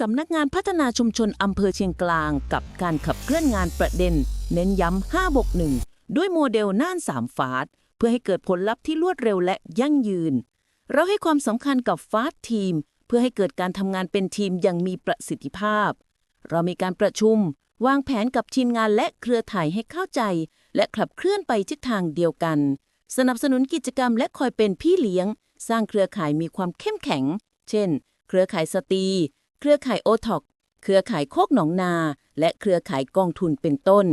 สำนักงานพัฒนาชุมชนอำเภอเชียงกลางกับการขับเคลื่อนงานประเด็น เน้นย้ำ5บก1ด้วยโมเดลน่านสามฟาสเพื่อให้เกิดผลลัพธ์ที่รวดเร็วและยั่งยืน เราให้ความสำคัญกับฟาสทีม เพื่อให้เกิดการทำงานเป็นทีมอย่างมีประสิทธิภาพ เรามีการประชุม วางแผนกับทีมงานและเครือข่ายให้เข้าใจ และขับเคลื่อนไปทิศทางเดียวกัน สนับสนุนกิจกรรมและคอยเป็นพี่เลี้ยง สร้างเครือข่ายมีความเข้มแข็ง เช่น เครือข่ายสตรี เครือข่ายโอท็อกเครือข่ายโคกหนองนา และเครือข่ายกองทุนเป็นต้น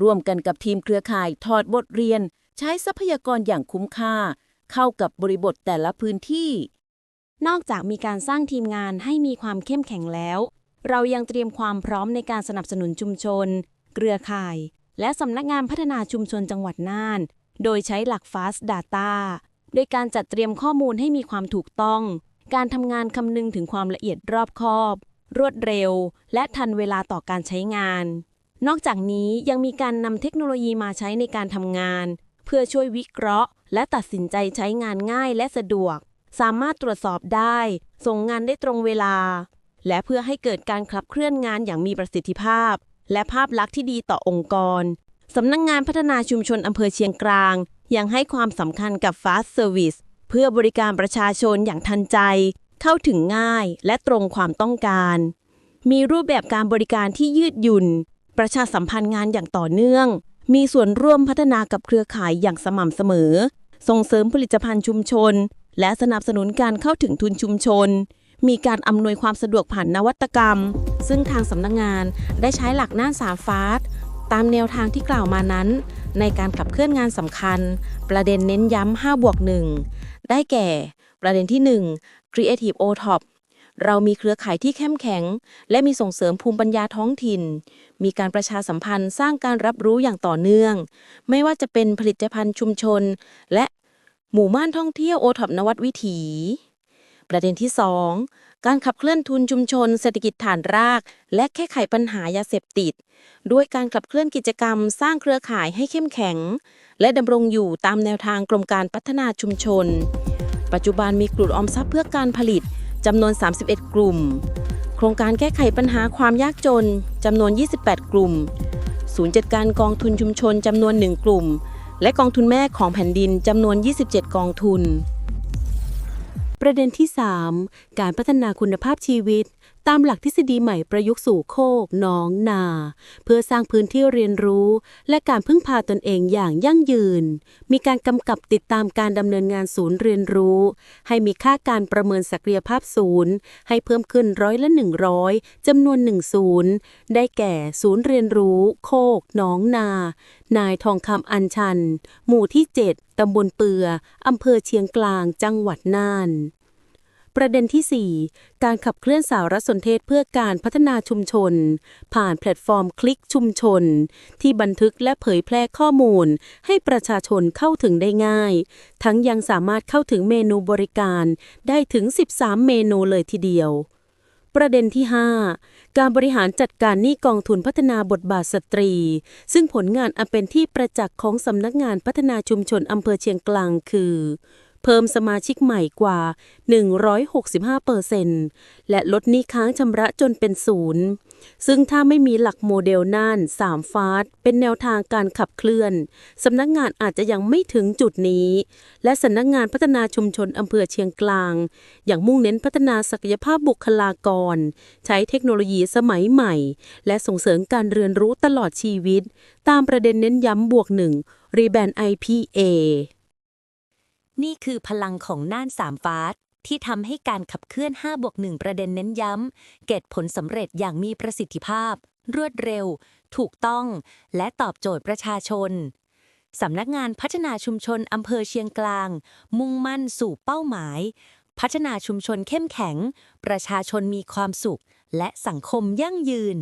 ร่วมกันกับทีมเครือข่ายถอดบทเรียน ใช้ทรัพยากรอย่างคุ้มค่า เข้ากับบริบทแต่ละพื้นที่ นอกจากมีการสร้างทีมงานให้มีความเข้มแข็งแล้ว เรายังเตรียมความพร้อมในการสนับสนุนชุมชน เครือข่าย และสำนักงานพัฒนาชุมชนจังหวัดน่าน โดยใช้หลัก Fast Data โดยการจัดเตรียมข้อมูลให้มีความถูกต้อง การทำงานคำนึงถึงความละเอียดรอบคอบ รวดเร็ว และทันเวลาต่อการใช้งาน นอกจากนี้ยังมีการนำเทคโนโลยีมาใช้ในการทำงาน เพื่อช่วยวิเคราะห์ และตัดสินใจใช้งานง่ายและสะดวก สามารถตรวจสอบได้ ส่งงานได้ตรงเวลา และเพื่อให้เกิดการขับเคลื่อนงานอย่างมีประสิทธิภาพ และภาพลักษณ์ที่ดีต่อองค์กรสำนักงงานพัฒนาชุมชนอำเภอเชียงกลาง ยังให้ความสำคัญกับ Fast Service เพื่อบริการประชาชนอย่างทันใจ เข้าถึงง่ายและตรงความต้องการ มีรูปแบบการบริการที่ยืดหยุ่น ประชาสัมพันธ์งานอย่างต่อเนื่อง มีส่วนร่วมพัฒนากับเครือข่ายอย่างสม่ำเสมอ ส่งเสริมผลิตภัณฑ์ชุมชน และสนับสนุนการเข้าถึงทุนชุมชน มีการอำนวยความสะดวกผ่านนวัตกรรม ซึ่งทางสำนักงานได้ใช้หลักน่านสามฟาสตามแนวทางที่กล่าวมานั้น ในการขับเคลื่อนงานสำคัญ ประเด็นเน้นย้ำ5บวก1 ได้แก่ ประเด็นที่ 1 Creative o t o p เรามีเครือข่ายที่เข้มแข็ง และมีส่งเสริมภูมิปัญญาท้องถิ่น มีการประชาสัมพันธ์สร้างการรับรู้อย่างต่อเนื่อง ไม่ว่าจะเป็นผลิตภัณฑ์ชุมชน และหมู่บ้านท่องเที่ยวโอท็อปนวัดวิถี ประเด็นที่ 2 การขับเคลื่อนทุนชุมชน เศรษฐกิจฐานราก และแก้ไขปัญหายาเสพติด ด้วยการขับเคลื่อนกิจกรรม สร้างเครือข่ายให้เข้มแข็ง และดำรงอยู่ตามแนวทางกรมการพัฒนาชุมชน ปัจจุบันมีกลุ่มออมทรัพย์เพื่อการผลิตจำนวน 31 กลุ่ม โครงการแก้ไขปัญหาความยากจนจำนวน 28 กลุ่ม ศูนย์จัดการกองทุนชุมชนจำนวน 1 กลุ่ม และกองทุนแม่ของแผ่นดินจำนวน 27 กองทุน ประเด็นที่ 3 การพัฒนาคุณภาพชีวิต ตามหลักทฤษฎีใหม่ประยุกต์สู่โคกหน้องนา เพื่อสร้างพื้นที่เรียนรู้ และการพึ่งพาตนเองอย่างยั่งยืน มีการกำกับติดตามการดำเนินงานศูนย์เรียนรู้ ให้มีค่าการประเมินศักยภาพศูนย์ ให้เพิ่มขึ้นร้อยละ 100จำนวนหนึ่งศูนย์ได้แก่ศูนย์เรียนรู้ โคกหน้องนา นายทองคำอัญชัน หมู่ที่ 7ตำบลเปืออำเภอเชียงกลางจังหวัดน่าน ประเด็นที่ 4 การขับเคลื่อนสารสนเทศเพื่อการพัฒนาชุมชน ผ่านแพลตฟอร์มคลิกชุมชน ที่บันทึกและเผยแพร่ข้อมูล ให้ประชาชนเข้าถึงได้ง่าย ทั้งยังสามารถเข้าถึงเมนูบริการได้ถึง 13 เมนูเลยทีเดียวประเด็นที่ 5 การบริหารจัดการหนี้กองทุนพัฒนาบทบาทสตรี ซึ่งผลงานอันเป็นที่ประจักษ์ของสำนักงานพัฒนาชุมชนอำเภอเชียงกลางคือ เพิ่มสมาชิกใหม่กว่า 165เปอร์เซ็นต์และลดหนี้ค้างชำระจนเป็นศูนย์ ซึ่งถ้าไม่มีหลักโมเดลน่าน 3 ฟาสเป็นแนวทางการขับเคลื่อน สำนักงานอาจจะยังไม่ถึงจุดนี้ และสำนักงานพัฒนาชุมชนอำเภอเชียงกลาง อย่างมุ่งเน้นพัฒนาศักยภาพบุคลากร ใช้เทคโนโลยีสมัยใหม่ และส่งเสริมการเรียนรู้ตลอดชีวิต ตามประเด็นเน้นย้ำบวกหนึ่งรีแบน IPA นี่คือพลังของน่านสามฟ้าที่ทำให้การขับเคลื่อน5บวก1ประเด็นเน้นย้ำ เกิดผลสำเร็จอย่างมีประสิทธิภาพ รวดเร็ว ถูกต้อง และตอบโจทย์ประชาชน สำนักงานพัฒนาชุมชนอำเภอเชียงกลาง มุ่งมั่นสู่เป้าหมาย พัฒนาชุมชนเข้มแข็ง ประชาชนมีความสุข และสังคมยั่งยืน